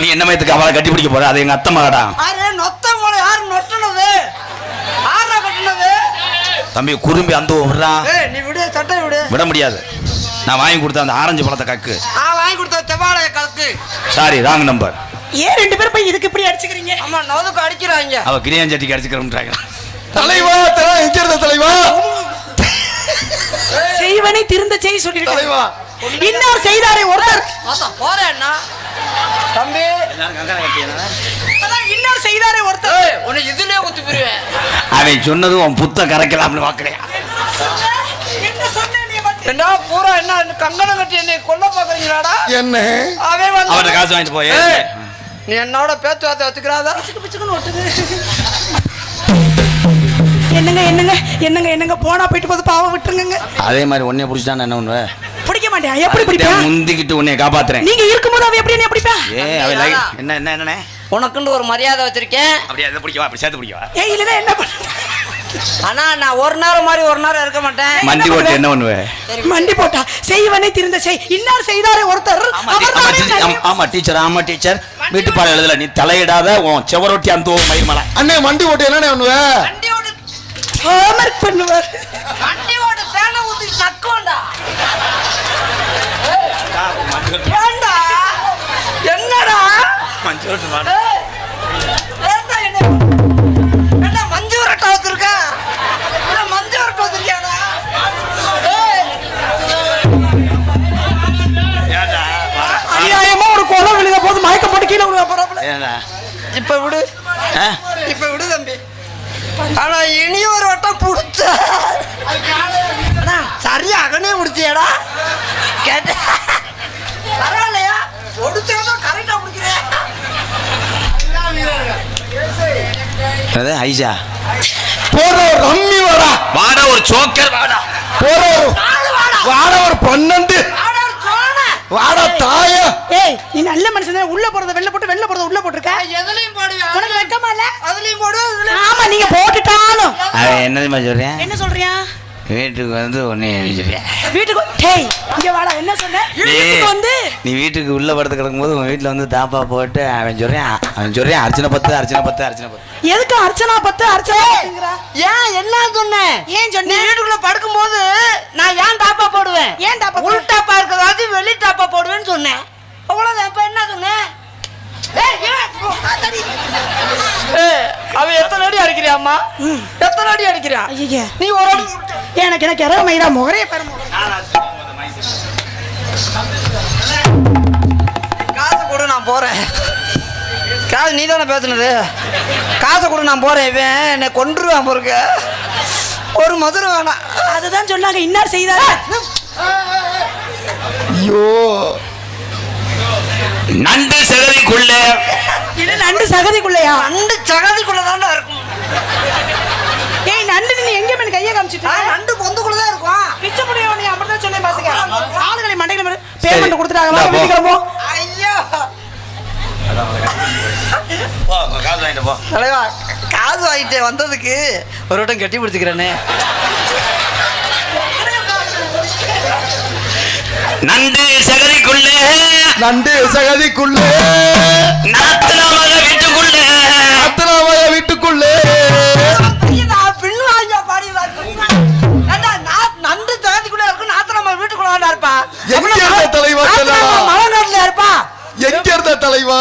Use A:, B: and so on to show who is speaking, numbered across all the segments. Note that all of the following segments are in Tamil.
A: நீ என்ன மயத்துக்கு அவளை கட்டி பிடிக்க போற? அது எங்க அத்தை மகடா?
B: நொத்த மோளை யார் நொட்டுனது? ஆறா கட்டுனது?
A: தம்பி குறும்பி அந்த விடுறா.
B: ஏய் நீ விடு சட்டை விடு.
A: விட முடியாது. நான் வாங்கி கொடுத்த அந்த ஆரஞ்சு பழத்தை கக்கு.
B: நான் வாங்கி கொடுத்த செவ்வாழைய கலக்கு.
A: சாரி ராங் நம்பர்
C: ஏன் ரெண்டு பேரும் போய் இதுக்கு இப்படி அடிச்சுக்கிறீங்க?
B: ஆமா நவதுக்கு அடிக்கிறாங்க.
A: அவ கிரியாஞ்சட்டிக்கு அடிச்சுக்கிறோம்ன்றாங்க.
D: தலைவா தலை எங்க இருந்த தலைவா
C: செய்வனை திருந்த செய்ய சொல்லிருக்கேன்
D: தலைவா.
C: இன்னார் செய்தாரே ஒருத்தர்
B: போறேன்னா தம்பி.
C: அதான் இன்னார் செய்தாரே ஒருத்தர்
B: உன்னை இதுலயே குத்தி போயிருவேன்
A: அவன் சொன்னதும் உன் புத்த கரைக்கலாம்னு பாக்குறேன்
C: என்ன
B: பூரா என்ன கங்கணம் கட்டி என்னை கொல்ல பாக்குறீங்களாடா
D: என்ன?
B: அவன் வந்து
A: அவர்கிட்ட காசு வாங்கிட்டு போய்
B: நீ என்னோட பேச்சு வார்த்தை வச்சுக்கிறாதா.
C: என்னங்க என்னங்க என்னங்க என்னங்க போனா போயிட்டு போது பாவம் விட்டுருங்க
A: அதே மாதிரி உன்னைய பிடிச்சிட்டான் என்ன பண்ணுவ?
C: பிடிக்க மாட்டேன். எப்படி பிடிப்பேன்?
A: முந்திக்கிட்டு உன்னைய காப்பாத்துறேன்.
C: நீங்க இருக்கும்போது அவ எப்படி என்ன பிடிப்பேன்
A: ஏ அவன் like- என்ன என்ன என்ன
B: உனக்குன்னு ஒரு மரியாதை வச்சிருக்கேன்.
A: அப்படியே அதை பிடிக்கவா? அப்படி சேர்த்து பிடிக்கவா?
C: ஏய் இல்லனா என்ன பண்ண
B: ஆனா நான் ஒரு நேரம் மாதிரி ஒரு நேரம் இருக்க மாட்டேன்.
A: மண்டி ஓட்டு என்ன பண்ணுவ?
B: சரி.
C: மண்டி போட்டா செய்வனை திருந்த செய். இன்னார் செய்தாரே ஒருத்தர்.
A: ஆமா, டீச்சர் ஆமா டீச்சர். வீட்டு பாடம் எழுதல நீ தலையிடாத உன் செவரொட்டி அந்த மயில் மலை
D: அண்ணே மண்டி ஓட்டு என்ன பண்ணுவ?
B: வண்டியோட
C: homework பண்ணுவார்.
B: நக்கோண்டா ஏண்டா? என்னடா? ஏய், ஏண்டா என்ன என்ன மஞ்சு வரட்டா வச்சிருக்க? என்ன மஞ்சு வரட்டா வச்சிருக்கியாடா? ஏய்,
C: அநியாயமா ஒரு கொலை விழுத போது மயக்கம் போட்டு கீழே விழுக போறாப்புல.
A: ஏண்டா?
B: இப்ப விடு? இப்ப விடு தம்பி. ஆனா இனி ஒரு வட்டம் புடிச்ச சரியா அகனே முடிச்சியாடா. கேட்ட பரவாயில்லையா? ஒடிச்சதும் கரெக்டா முடிக்கிறேன்
A: என்னது ஐஷா?
D: போற ஒரு ரம்மி வாடா.
A: வாடா ஒரு சோக்கர் வாடா.
D: போற ஒரு வாடா. ஒரு பன்னெண்டு. வாடா தாய.
C: ஏய் நீ நல்ல மனுஷன் தான். உள்ள போறத வெளில போட்டு வெளில போறத உள்ள போட்டுருக்க?
B: எதுலயும் போடுவேன்
C: உனக்கு வெக்கமா இல்ல?
B: அதுலயும் போடுவேன்
C: ஆமா நீங்க போட்டுட்டாலும்.
A: அவன் என்ன சொல்றேன்
C: என்ன சொல்றியா?
A: வீட்டுக்கு வந்து உன்னை சொல்றேன்
C: வீட்டுக்கு டேய் இங்க வாடா என்ன சொன்ன? வீட்டுக்கு வந்து.
A: நீ வீட்டுக்கு உள்ள படுத்து கிடக்கும்போது உன் வீட்டுல வந்து தாப்பா போட்டு அவன் சொல்றேன் அவன் சொல்றேன் அர்ச்சனை பத்து அர்ச்சனை பத்து அர்ச்சனை பத்து.
C: எதுக்கு அர்ச்சனா பத்து அர்ச்சனா பத்துங்கிறா?
B: ஏன் என்ன சொன்னேன்
C: ஏன்
B: நீ
C: சொன்ன
B: வீட்டுக்குள்ள படுக்கும்போது நான் ஏன் டாப்பா போடுவேன்?
C: ஏன் டாப்பா போடுவ?
B: உள் டாப்பா இருக்கிறதாச்சு வெளி டாப்பா போடுவேன்னு சொன்னேன். அவ்வளவுதான் இப்ப என்ன சொன்னேன் அவன் எத்தனை அடி அடிக்கிறியா அம்மா? எத்தனை அடி அடிக்கிறான்
C: ஐயா
B: நீ ஒரு அடி
C: எனக்கு எனக்கு இறக மயிரா முகரே பெற
B: காசு கொடு நான் போறேன். காசு நீ தானே பேசுனது? காசை கொடு நான் போறேன் இவன். என்னை கொன்றுவான் பொறுக்க ஒரு மதுரை வேணாம்.
C: அதுதான் சொன்னாங்க இன்னார் செய்தாரே.
D: ஐயோ.
A: நண்டு செகதிக்குள்ள.
C: இது நண்டு சகதிக்குள்ளையா?
B: நண்டு சகதிக்குள்ளதான்டா இருக்கும்.
C: ஏய் மேல கைய காமிச்சிட்டு
B: ஆ, நண்டு பொந்துக்குள்ளதான் இருக்கும்.
C: பிச்சை புடியோ நீ அப்படிதான் சொன்னேன் பாத்துக்க. ஆளுகளை மண்டையில. பேமெண்ட் கொடுத்துட்டாங்க.
A: இந்தா
C: வா
A: போ.
C: வீட்டுக்கு கிளம்போ
B: ஐயோ. தலைவா காசு வாங்கிட்டு வந்ததுக்கு ஒரு வட்டம் கட்டி பிடிச்சிக்கிறேனே.
A: நண்டு செகதிக்குள்ள.
D: நண்டு சகதிக்குள்ளே. தலைவா?
B: மலைநாட்டுல இருப்பா
D: எங்க இருந்த தலைவா?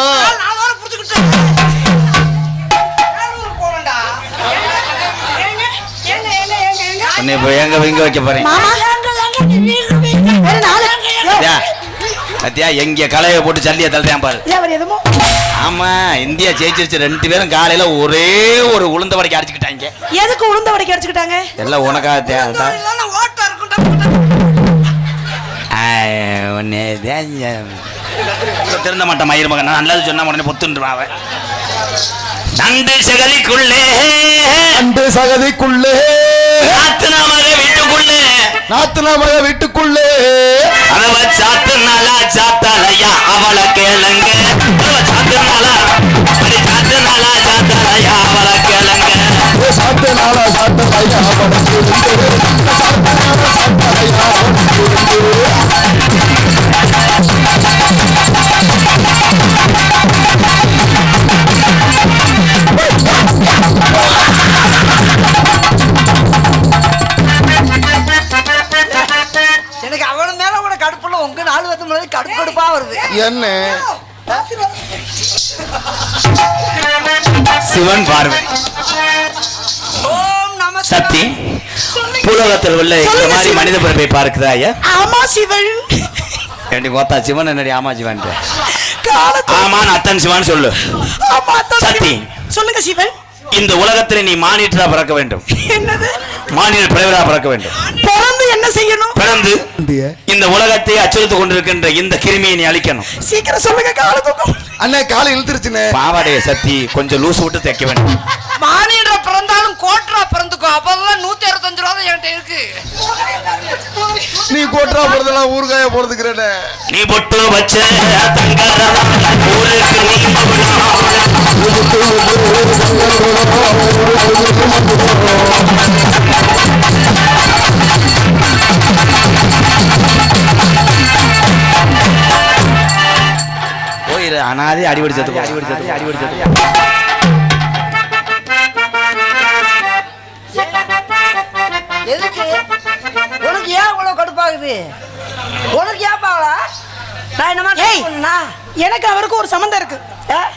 A: இப்போ எங்க எங்க வைக்க போறேன்? பாத்தியா எங்க கலையை போட்டு சல்லியை தள்ளுறேன் பாரு. ஆமா இந்தியா ஜெயிச்சிருச்சு. ரெண்டு பேரும் காலையில ஒரே ஒரு உளுந்த வடைக்கு அடிச்சுக்கிட்டாங்க.
C: எதுக்கு உளுந்த வடைக்கு அடிச்சுக்கிட்டாங்க?
A: எல்லாம் உனக்காக தே- இப்ப திருந்த மாட்டேன் மயிர் மகன். நான் நல்லது சொன்னா உடனே பொத்துன்றான் அவன் நண்டு செகலிக்குள்ளே
D: நண்டு சகதிக்குள்ளே.
A: நாத்துனா மக வீட்டுக்குள்ளே.
D: நாத்தனாமய வீட்டுக்குள்ளே.
A: அவ சாத்து நாளா சாத்தாலையா அவளை கேளுங்க. அவ சாத்து நாளா அடி சாத்து நாளா சாத்தாலையா அவளை கேளுங்க.
D: ஏ சாத்த நாளா சாத்த ஐயா அவனுக்கு இருந்து சாத்த என்ன?
A: சிவன் பார்வை.
B: ஓம் நம
A: சக்தி புலகத்தில் உள்ள இந்த மாதிரி. மனித பிறப்பை பார்க்குதாயா
C: ஆமா சிவன்.
A: ஏண்டி கோத்தா சிவன் என்னடி ஆமா சிவன் ஆமான் அத்தன் சிவன் சொல்லு.
C: சிவன். சொல்லுங்க சிவன்.
A: இந்த உலகத்தில் நீ மானிட்டரா பிறக்க வேண்டும்.
C: என்னது?
A: மானிட பிறவரா பிறக்க வேண்டும்.
C: பிறந்து என்ன செய்யணும்?
A: பிறந்து. இந்த உலகத்தை அச்சுறுத்திக் கொண்டிருக்கின்ற இந்த கிருமியை நீ அழிக்கணும்.
C: சீக்கிரம் சொல்லுங்க கால தூக்கம்
D: அண்ணே காலை இழுத்துருச்சுண்ணே.
A: பாவாடைய சக்தி கொஞ்சம் லூசு விட்டு தைக்க வேண்டும்.
B: மானியன்ற பிறந்தாலும் கோட்ரா பிறந்துக்கோ. அப்பதான் நூத்தி அறுபத்தஞ்சு ரூபா என்கிட்ட இருக்கு.
D: நீ கோட்டரா போறதெல்லாம் ஊறுகாய போறதுக்குறேண்ணே
A: நீ பொட்டு வச்ச ஊருக்கு அனாதி அடிபடி செத்து அடிபடி செத்து அடிபடி செத்து
B: எதுக்கு? உனக்கு ஏன் இவ்வளவு கடுப்பாகுது? உனக்கு ஏன் பாவலா? நான் என்னமா
C: எனக்கு அவருக்கு ஒரு சம்மந்தம் இருக்கு.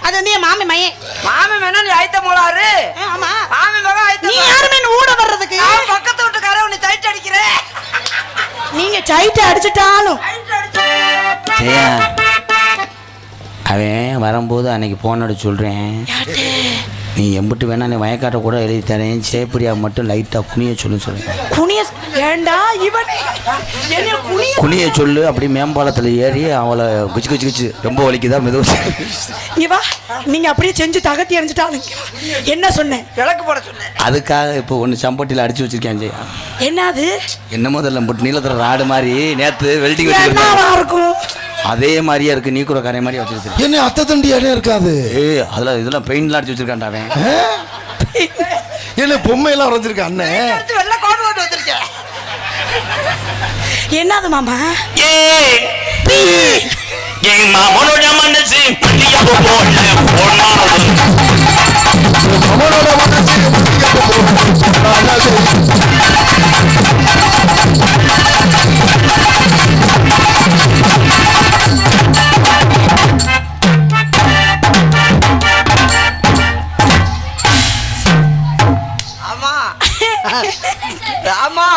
C: அது வந்து என் மாமி மையன்
B: மாமன் வேணா நீ ஐத்த
C: ஏ, ஆமா.
B: மாமன் மகன் ஐத்த
C: நீ யாருமே ஊட வர்றதுக்கு?
B: நான் பக்கத்து வீட்டுக்காரன் உன்னை டைட் அடிக்கிறேன்.
C: நீங்க சைட்டை அடிச்சிட்டாலும்.
A: சரியா அவன் வரும்போது அன்னைக்கு போனோட சொல்கிறேன் நீ எம்பிட்டு வேணா நீ வயக்காட்ட கூட எழுதி தரேன். சேப்படியா மட்டும் லைட்டாக குனிய சொல்லு சொல்லுங்க.
C: குனிய ஏண்டா இவனே? என்ன குனிய
A: குனிய சொல்லு. அப்படி மேம்பாலத்தில் ஏறி அவளை குச்சி குச்சி குச்சி ரொம்ப வலிக்குதா மெதுவாக
C: இங்க வா. நீங்க அப்படியே செஞ்சு தகத்தி வா. என்ன சொன்னேன்
B: விளக்கு போட சொன்னேன்.
A: அதுக்காக இப்போ ஒன்று சம்பட்டியில் அடிச்சு வச்சிருக்கேன் ஜெயா.
C: என்னது?
A: என்ன முதல்ல போட்டு நீளத்தில் ராடு மாதிரி நேற்று வெல்டிங்
C: என்னவா இருக்கும்?
A: அதே மாதிரியே இருக்கு. நீ கூட கரை மாதிரி வச்சிருக்கேன்
D: என்ன அத்தை தண்டியானே இருக்காது.
A: ஏய் அதில் இதெல்லாம் பெயிண்ட்லாம் அடிச்சு வச்சிருக்கான்டா அவன்.
D: என்ன பொம்மையெல்லாம் வரைஞ்சிருக்க அண்ணே?
B: எடுத்து வெள்ளை கோடு போட்டு வச்சிருக்கேன்.
C: என்னது மாமா?
A: ஏய் என் மாமனோட மனசு மல்லிகை போல போனாலும்
D: அவனோட மனசு முட்டிக்க போகுது.
B: ஆமா.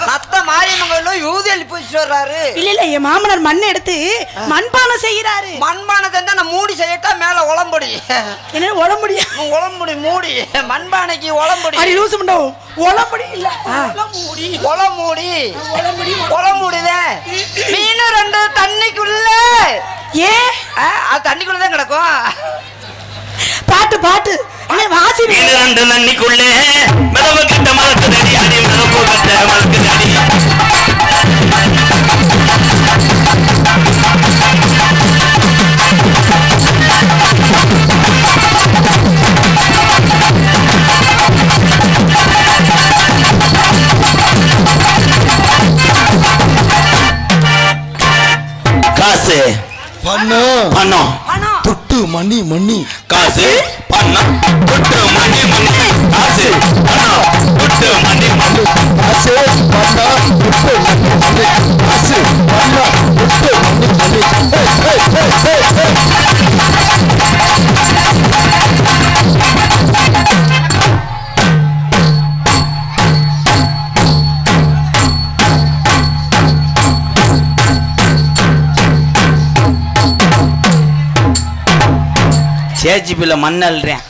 B: நத்த மாரியம்மன் யூதி எழுப்பி வச்சுட்டு வர்றாரு.
C: இல்ல இல்ல என் மாமனார் மண் எடுத்து மண்பானை செய்யறாரு
B: மண்பானத்தை தான் நான் மூடி செய்யட்டா மேல உளம்புடி.
C: என்ன உடம்புடியா
B: உளம்புடி மூடி. மண்பானைக்கு உளம்புடி.
C: அடி லூசு பண்ணோ உடம்புடி இல்ல. உடம்புடி
B: உளமூடி
C: உடம்புடி
B: உளமூடிதே மீன் ரெண்டு தண்ணிக்குள்ள.
C: ஏ
B: ஆ, அது தண்ணிக்குள்ள தான் கிடக்கும்.
C: பாட்டு பாட்டு. அண்ணே வாசி
A: இது ரெண்டு நன்னிக்குள்ளே. மிதவு கட்ட மலக்குதடி அடி மிதவு கட்ட மலக்குதடி காசு.
D: பணம்
A: பணம்
B: பணம்
D: தொட்டு மணி மணி
A: காசு. பணம் தொட்டு மணி மணி காசு பணம் தொட்டு மணி மணி
D: காசு பணம் தொட்டு மணி மணி காசு பணம் தொட்டு மணி மணி ஏய், ஏய், ஏய், ஏய், ஏய்.
A: சேச்சி பிள்ளை மண் அள்ளுறேன்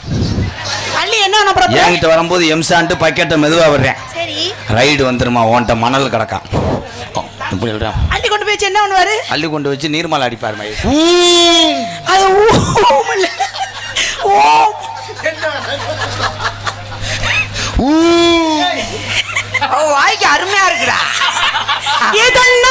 C: அள்ளி என்ன பண்ண போற
A: என்கிட்ட வரும்போது எம்சான்ட்டு பக்கெட்டை மெதுவாக வர்றேன்
C: சரி.
A: ரைடு வந்துருமா உன்கிட்ட மணல் கிடக்கான் ஓ, இப்படி சொல்கிறேன்
C: அள்ளி கொண்டு போய் என்ன பண்ணுவாரு?
A: அள்ளி கொண்டு வச்சு நீர்மலை அடிப்பார் மாதிரி
C: அது
B: அவ வாய்க்கு அருமையா இருக்குடா.
C: இதென்ன